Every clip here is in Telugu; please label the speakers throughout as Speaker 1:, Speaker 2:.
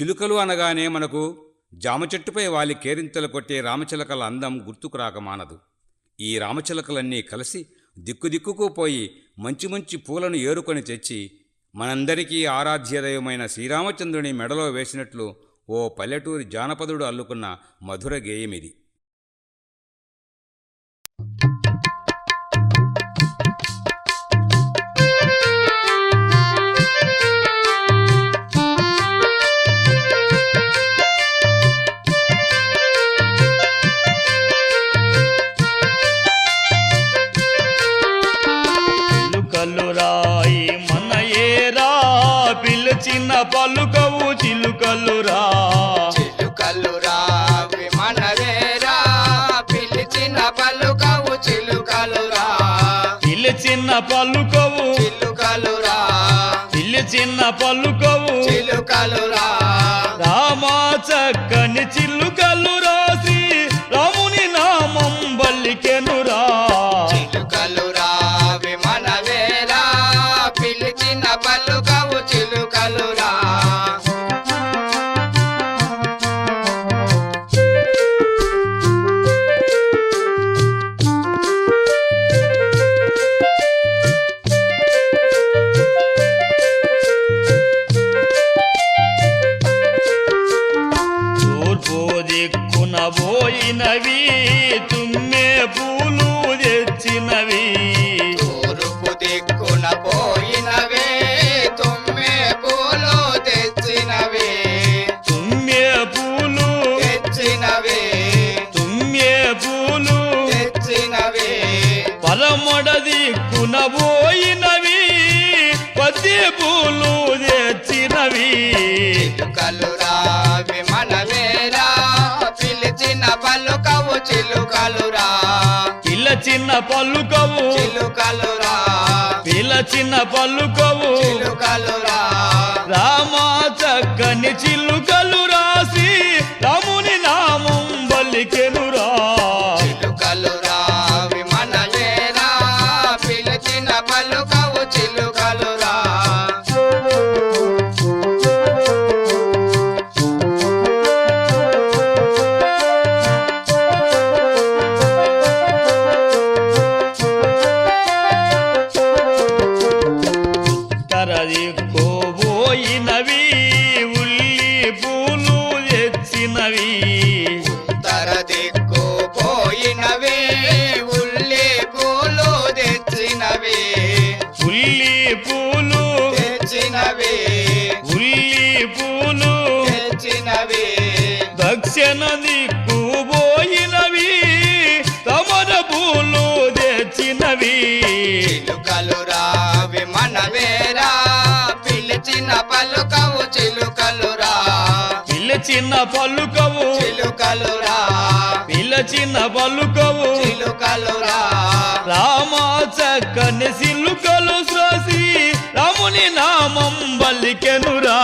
Speaker 1: చిలుకలు అనగానే మనకు జామ చెట్టుపై వాలి కేరింతలు కొట్టే రామచిలకల అందం గుర్తుకు రాక మానదు. ఈ రామచిలకలన్నీ కలిసి దిక్కుదిక్కుకు పోయి మంచి మంచి పూలను ఏరుకొని తెచ్చి మనందరికీ ఆరాధ్యదయమైన శ్రీరామచంద్రుని మెడలో వేసినట్లు ఓ పల్లెటూరి జానపదుడు అల్లుకున్న మధుర గేయమిది.
Speaker 2: పలుకవు చిలుకలు రా
Speaker 3: చిలుకలు రా విమనవేరా పిలిచిన పలుకవు చిలుకలు రా
Speaker 2: పిలిచిన పలుకవు
Speaker 3: చిలుకలు రా
Speaker 2: పిలిచిన పలుకవు
Speaker 3: చిలుకలు రా
Speaker 2: రామా చక్కని చిలుకలు పోయినవి పది పూలు తెచ్చినవి.
Speaker 3: పిలిచిన పలుకవు
Speaker 2: పిలచిన పలుకవు
Speaker 3: చిలుకలు రా.
Speaker 2: పిలచిన పలుకవు.
Speaker 3: చిలుకలు రా.
Speaker 2: రామా చక్కని చిలుకలు దిక్కు ఉల్లి పూలు తెచ్చినవి.
Speaker 3: పిలిచిన పలుకవు. చిలుకలు రా
Speaker 2: పిలిచిన పలుకవు.
Speaker 3: చిలుకలు రా
Speaker 2: రామా చక్కని సిలుకలు శ్రోసి రాముని నామం బలికెనురా.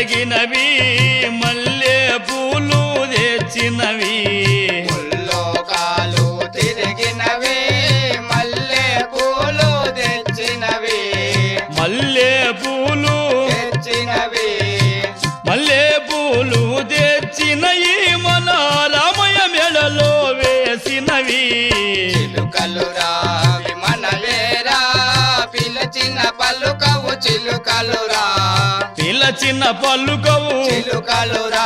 Speaker 2: తిరిగినవి మల్లె పూలు తెచ్చినవి.
Speaker 3: లోకాలు తిరిగినవే మల్లె పూలు తెచ్చినవే.
Speaker 2: మల్లె పూలు
Speaker 3: తెచ్చినవే.
Speaker 2: మల్లె పూలు మన మెడలో వేసినవి.
Speaker 3: పిలిచిన పలుకవు చిలుకలు
Speaker 2: చిన్న పలుకవు
Speaker 3: చిలుకలురా.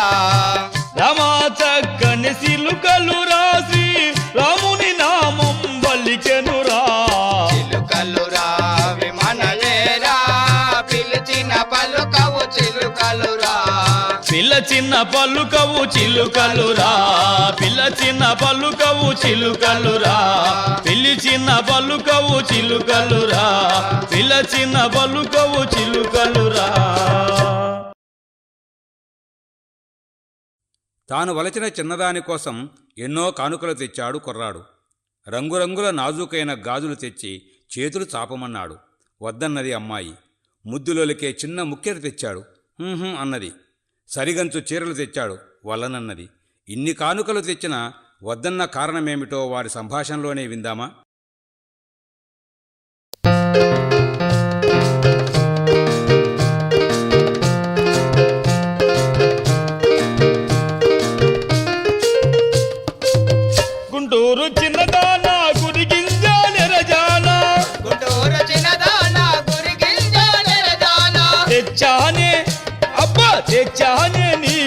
Speaker 2: రమా చక్కని సిలుకలు రాసి రాముని నామం బలికెనురా.
Speaker 3: చిలుకలురా విమనలేరా. పిలిచిన పలుకవు చిలుకలురా.
Speaker 2: పిల్ల చిన్న పల్లుకవు చిలుకలురా. పిల్ల చిన్న పల్లుకవు చిలుకలురా. పిల్లి చిన్న పల్లుకవు చిలుకలురా. పిల్ల చిన్న పల్లుకవు చిలుకలురా.
Speaker 3: తాను వలచిన చిన్నదాని కోసం ఎన్నో కానుకలు తెచ్చాడు కుర్రాడు. రంగురంగుల నాజూకైన గాజులు తెచ్చి చేతులు చాపమన్నాడు. వద్దన్నది అమ్మాయి. ముద్దులోలికే చిన్న ముఖ్యత తెచ్చాడు. అన్నది. సరిగంచు చీరలు తెచ్చాడు వల్లనన్నది. ఇన్ని కానుకలు తెచ్చినా వద్దన్న కారణమేమిటో వారి సంభాషణలోనే విందామా?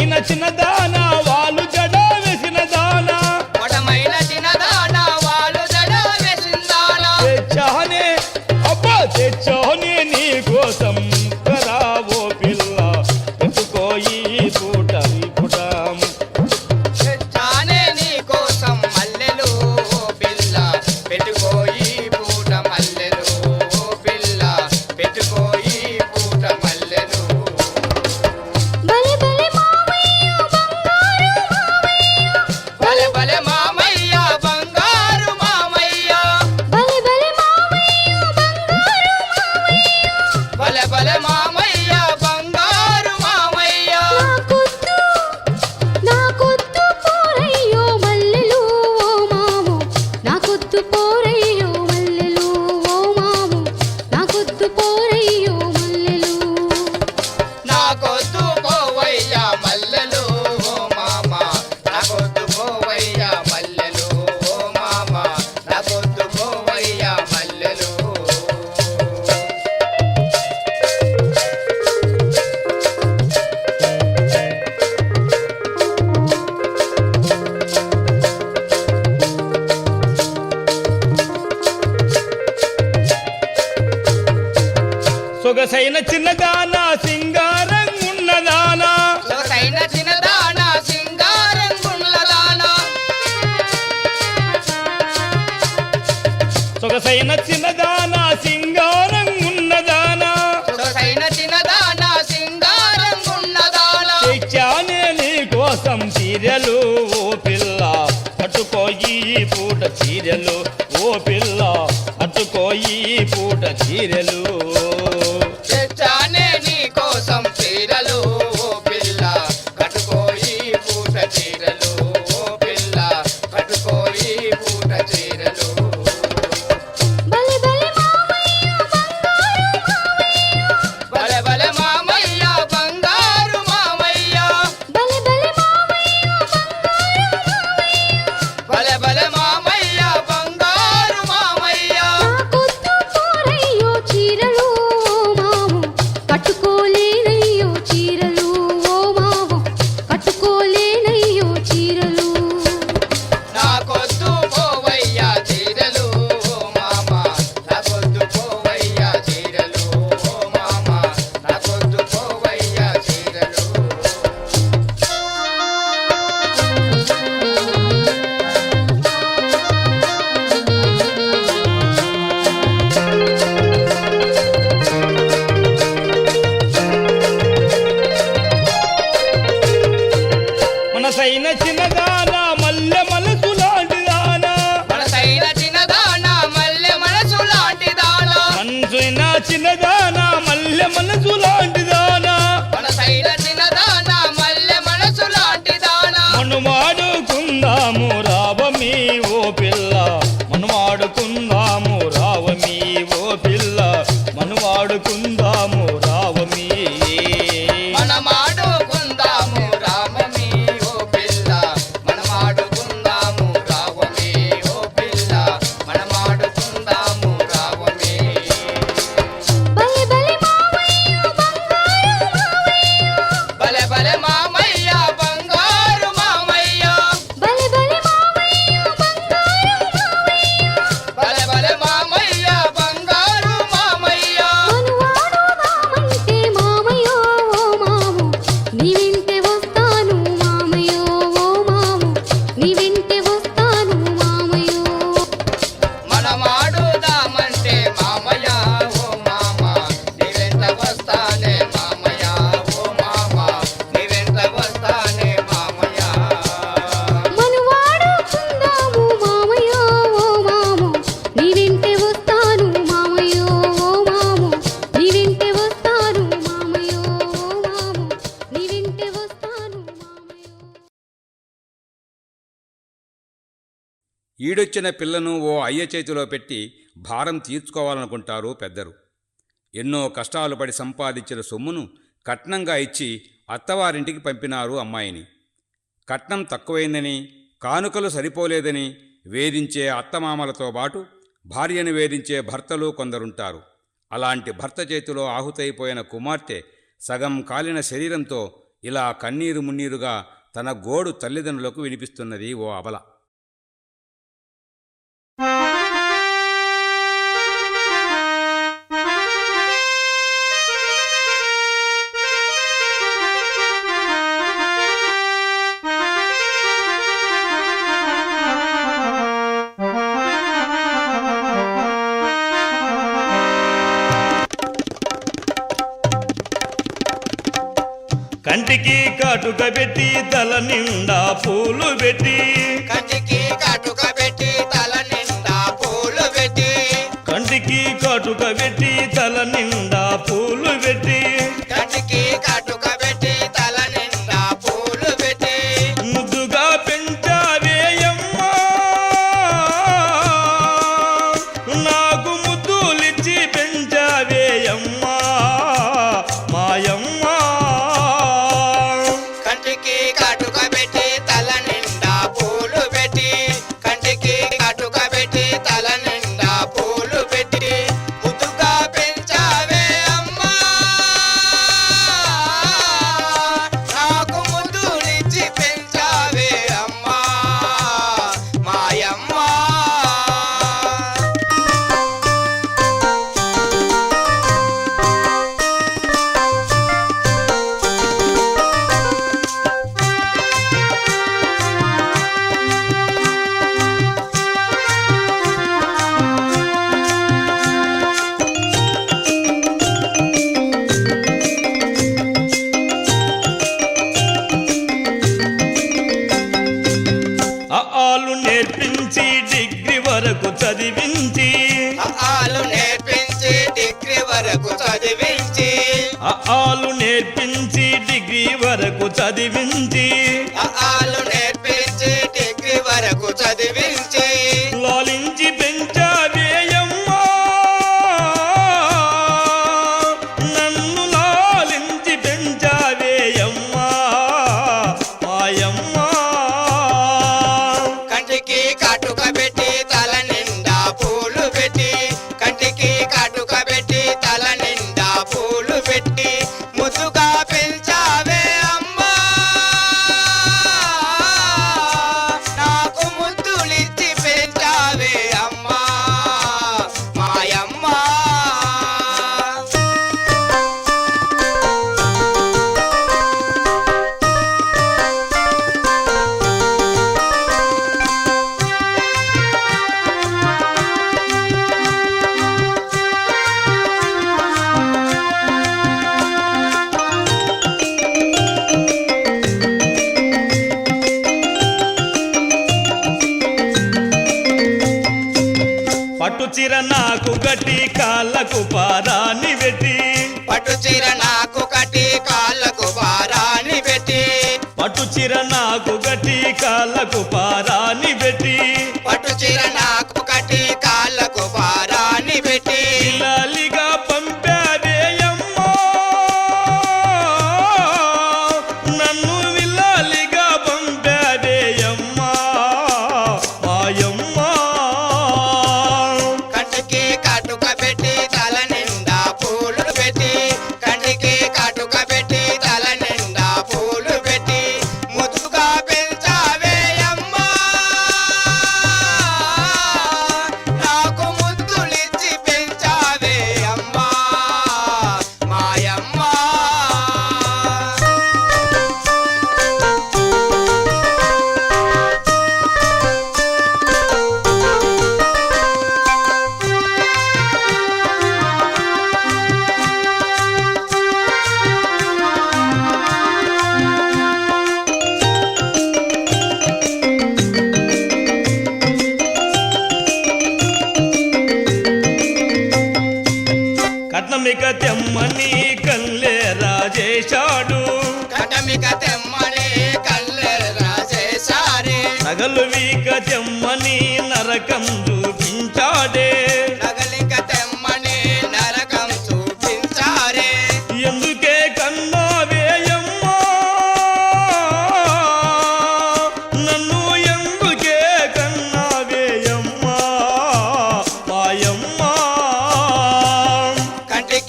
Speaker 2: చిన్న చిన్నదానా పూట
Speaker 3: చీరలు ఓ పిల్ల అట్టుకోయి పూట చీరలు.
Speaker 1: ఈడొచ్చిన పిల్లను ఓ అయ్య చేతిలో పెట్టి భారం తీర్చుకోవాలనుకుంటారు పెద్దరు ఎన్నో కష్టాలు పడి సంపాదించిన సొమ్మును కట్నంగా ఇచ్చి అత్తవారింటికి పంపినారు అమ్మాయిని. కట్నం తక్కువైందని కానుకలు సరిపోలేదని వేధించే అత్తమామలతో పాటు భార్యను వేధించే భర్తలు కొందరుంటారు. అలాంటి భర్త చేతిలో ఆహుతైపోయిన కుమార్తె సగం కాలిన శరీరంతో ఇలా కన్నీరు మున్నీరుగా తన గోడు తల్లిదండ్రులకు వినిపిస్తున్నది ఓ అబల
Speaker 3: కంటికి కాటుక పెట్టి తల నిండా పూలు పెట్టి.
Speaker 2: కంటికి కాటుక పెట్టి తల నిండా పూలు పెట్టి.
Speaker 3: కంటికి కాటుక పెట్టి తల నిండా పూలు పెట్టి.
Speaker 2: పట్టు చీర నాకు గట్టి కాళ్ళకు పారాని పెట్టి.
Speaker 3: పట్టు చీర నాకు గట్టి కాళ్ళకు పారాని పెట్టి.
Speaker 2: పట్టు చీర నాకు గట్టి కాళ్ళకు పారాని పెట్టి.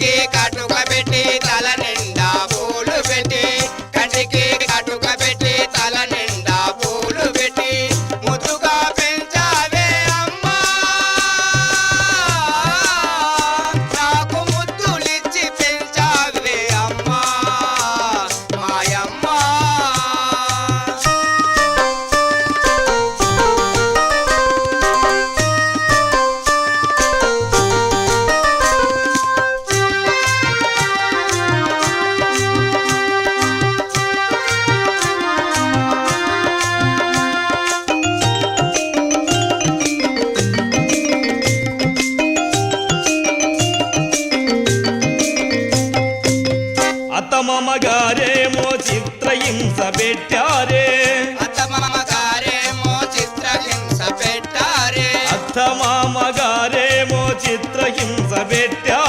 Speaker 3: के काट हिंसा भेट्या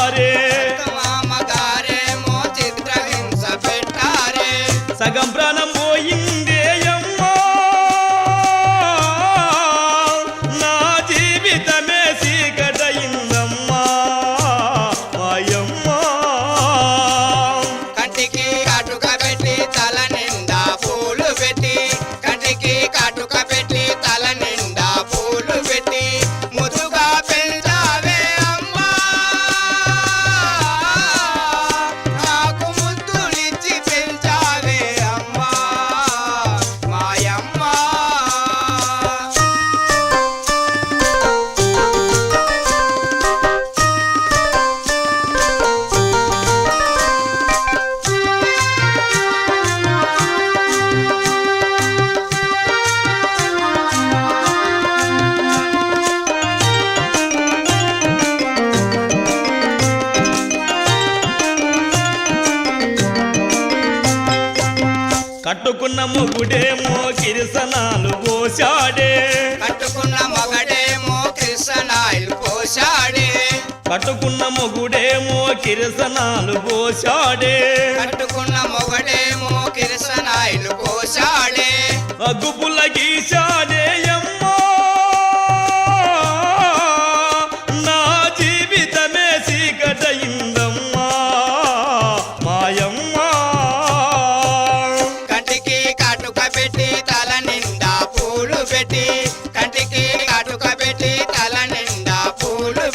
Speaker 2: కట్టుకున్న మొగుడేమో కిరసనాలు పోశాడే.
Speaker 3: కట్టుకున్న మొగడేమో కృష్ణాయిలు పోశాడే.
Speaker 2: కట్టుకున్న మొగుడేమో కిరసనాలు పోశాడే.
Speaker 3: కట్టుకున్న మొగడేమో కిరసనాయిలు పోశాడే.
Speaker 2: అగ్గుపుల్ల గీశాడే అమ్మా.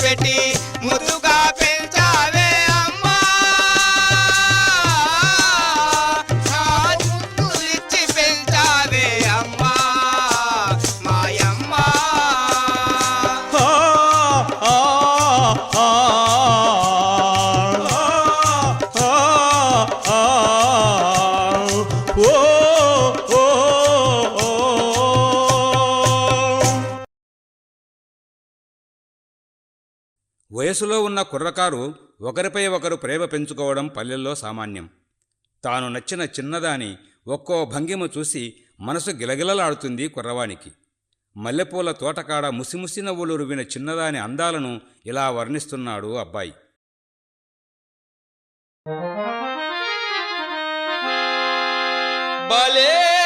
Speaker 3: పూలు
Speaker 1: వయసులో ఉన్న కుర్రకారు ఒకరిపై ఒకరు ప్రేమ పెంచుకోవడం పల్లెల్లో సామాన్యం. తాను నచ్చిన చిన్నదాని ఒక్కో భంగిమ చూసి మనసు గిలగిలలాడుతుంది కుర్రవానికి. మల్లెపూల తోటకాడ ముసిముసి నవ్వులు రువిన చిన్నదాని అందాలను ఇలా వర్ణిస్తున్నాడు అబ్బాయి.
Speaker 2: భలే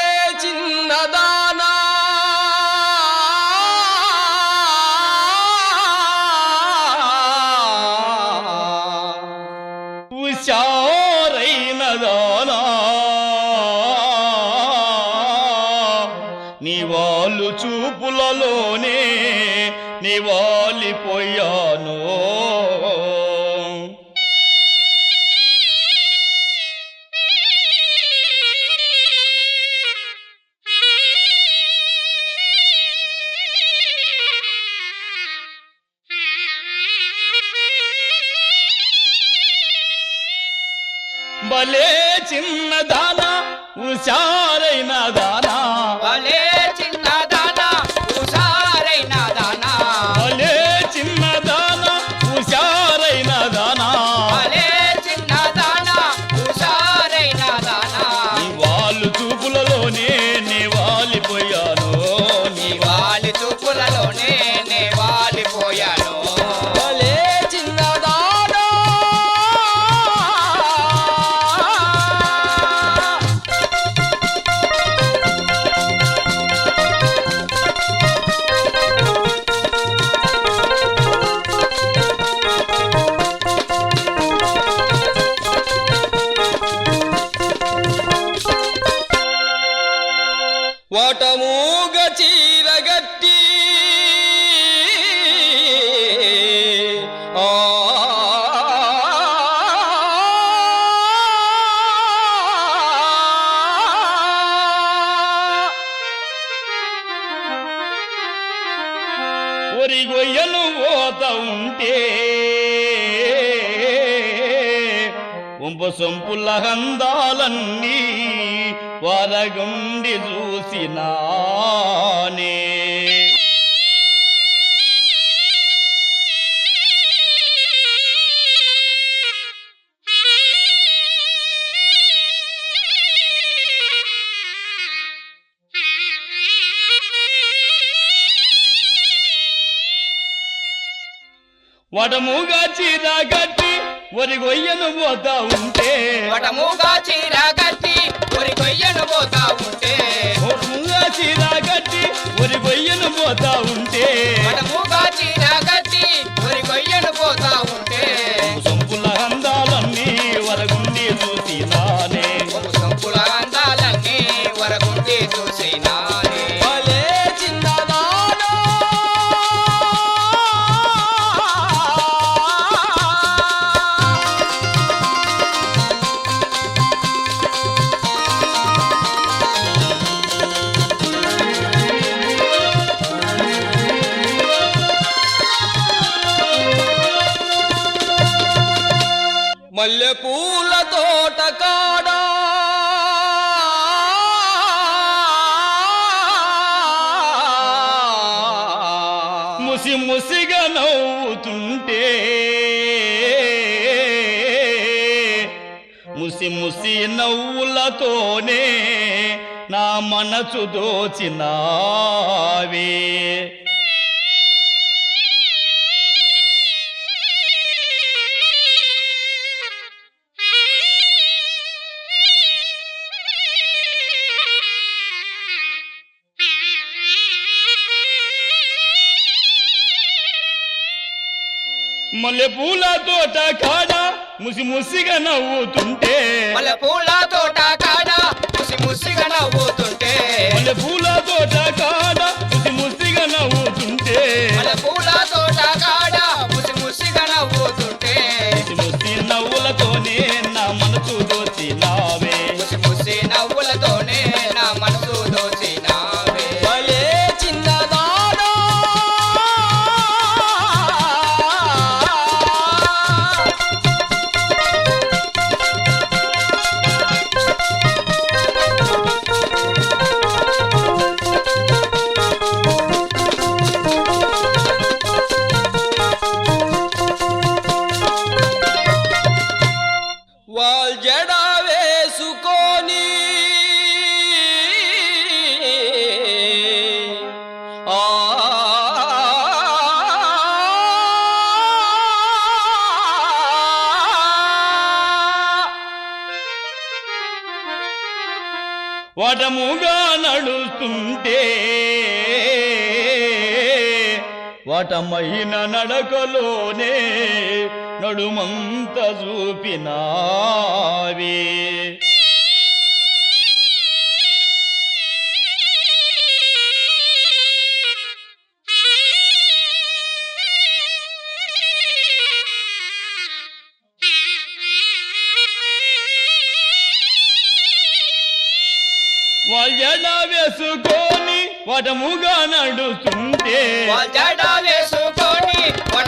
Speaker 2: ఎవరి ఒరిగొయ్యను పోత ఉంటే? ఉంపు సొంపుల హందాలన్నీ వరగుండి చూసినానే. వడముగా చీర గట్టి ఒరిగొయ్యను పోతా ఉంటే.
Speaker 3: వటముగా చీర కట్టి ఒరి కొయ్యను పోతా ఉంటే.
Speaker 2: వడముగా చీర గట్టి ఒరిగొయ్యను పోతా ఉంటే.
Speaker 3: వటముగా చీర
Speaker 2: దోచినావే మల్లె పూల తోట కాడ ముసి ముసిగా నవ్వుతుంటే.
Speaker 3: మల్లె పూల తోట ముసిగా నవ్వుతుంటే.
Speaker 2: పూల తోట కాడ ముసి ముసిగా నవ్వుతుంటే.
Speaker 3: పూల తోట కాడ
Speaker 2: వటమైన నడకలోనే నడుమంత చూపినావే. వాళ్ళ వేసుకొని వటముగా నడుస్తుంటే
Speaker 3: వాల్ వేసుకొని వడ